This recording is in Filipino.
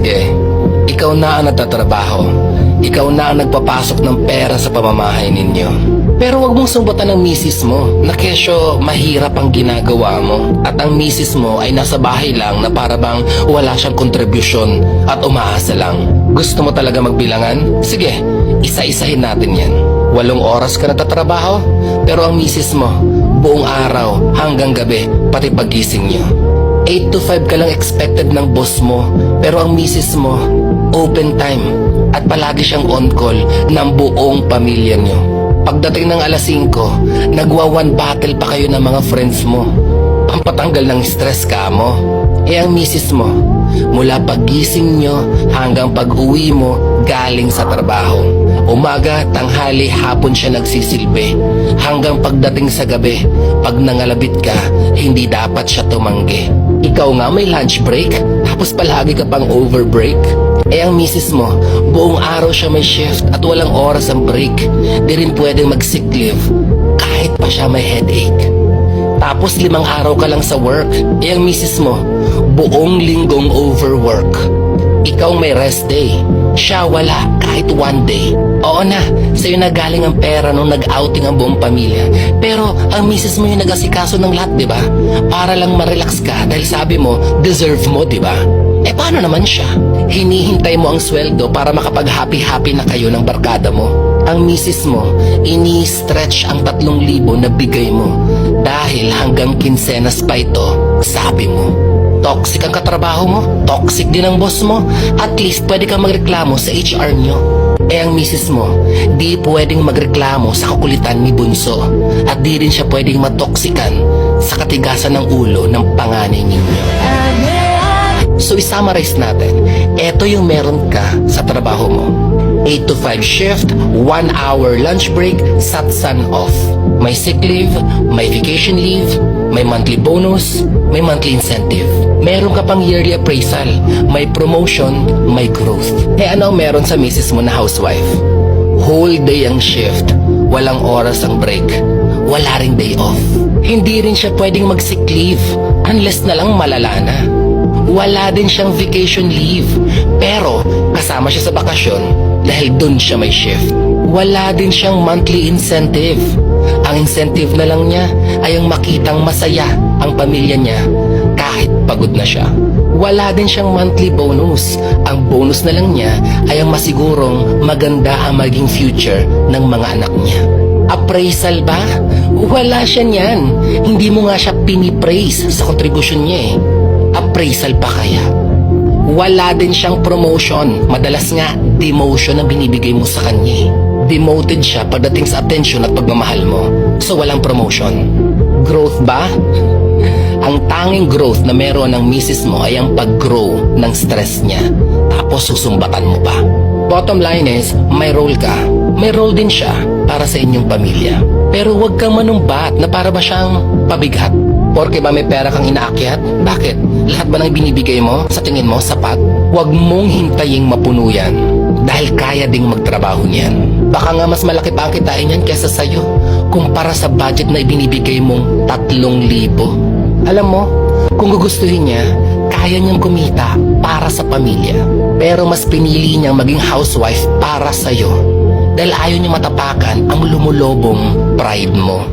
Sige, ikaw na ang nagtatrabaho. Ikaw na ang nagpapasok ng pera sa pamamahay ninyo. Pero wag mong sumbatan ng misis mo na kesyo mahirap ang ginagawa mo at ang misis mo ay nasa bahay lang na para bang wala siyang kontribusyon at umaasa lang. Gusto mo talaga magbilangan? Sige, isa-isahin natin yan. Walong oras ka natatrabaho, pero ang misis mo, buong araw hanggang gabi, pati pagising niyo. 8 to 5 ka lang expected ng boss mo, pero ang misis mo, open time at palagi siyang on call ng buong pamilya niyo. Pagdating ng alas 5, nagwa one battle pa kayo ng mga friends mo. Pampatanggal ng stress ka mo. Eh ang misis mo, mula pagising nyo hanggang pag-uwi mo galing sa trabaho. Umaga, tanghali, hapon siya nagsisilbi. Hanggang pagdating sa gabi, pag nangalabit ka, hindi dapat siya tumanggi. Ikaw nga may lunch break, tapos palagi ka pang over break. Eh ang misis mo, buong araw siya may shift at walang oras ang break. Di rin pwedeng mag-sick leave kahit pa siya may headache. Tapos limang araw ka lang sa work, eh ang misis mo, buong linggong overwork. Ikaw may rest day, siya wala kahit one day. Oo na, sa'yo na galing ang pera nung nag-outing ang buong pamilya. Pero ang misis mo yung nag-asikaso ng lahat, di ba? Para lang ma-relax ka dahil sabi mo, deserve mo, di ba? Eh paano naman siya? Hinihintay mo ang sweldo para makapag-happy-happy na kayo ng barkada mo. Ang misis mo, ini-stretch ang tatlong libo na bigay mo dahil hanggang kinsenas pa ito, sabi mo. Toxic ang katrabaho mo, toxic din ang boss mo, at least pwede kang magreklamo sa HR nyo. Eh ang misis mo, di pwedeng magreklamo sa kakulitan ni Bunso at di rin siya pwedeng matoksikan sa katigasan ng ulo ng panganay ninyo. So i-summarize natin, eto yung meron ka sa trabaho mo. 8 to 5 shift, 1 hour lunch break, satsan off. May sick leave, may vacation leave, may monthly bonus, may monthly incentive. Meron ka pang yearly appraisal, may promotion, may growth. Eh ano meron sa misis mo na housewife? Whole day ang shift, walang oras ang break, wala ring day off. Hindi rin siya pwedeng mag-sick leave unless na lang malala na. Wala din siyang vacation leave. Pero kasama siya sa bakasyon dahil dun siya may shift. Wala din siyang monthly incentive. Ang incentive na lang niya ay ang makitang masaya ang pamilya niya kahit pagod na siya. Wala din siyang monthly bonus. Ang bonus na lang niya ay ang masigurong maganda ang maging future ng mga anak niya. Appraisal ba? Wala siya niyan. Hindi mo nga siya pinipraise sa contribution niya eh. Appraisal pa kaya? Wala din siyang promotion. Madalas nga, demotion ang binibigay mo sa kanya. eh. Demoted siya pagdating sa attention at pagmamahal mo. So walang promotion. Growth ba? Ang tanging growth na meron ng misis mo ay ang pag-grow ng stress niya. Tapos susumbatan mo pa. Bottom line is, may role ka. May role din siya para sa inyong pamilya. Pero huwag kang manumbat na para ba siyang pabigat. Porke ba may pera kang inaakyat? Bakit? Lahat ba ng binibigay mo sa tingin mo sapat? Huwag mong hintaying mapuno yan dahil kaya ding magtrabaho niyan. Baka nga mas malaki pa ang kitain niyan kesa sa'yo kumpara sa budget na ibinibigay mong tatlong libo. Alam mo, kung gugustuhin niya, kaya niyang kumita para sa pamilya. Pero mas pinili niyang maging housewife para sa'yo dahil ayaw niya matapakan ang lumulobong pride mo.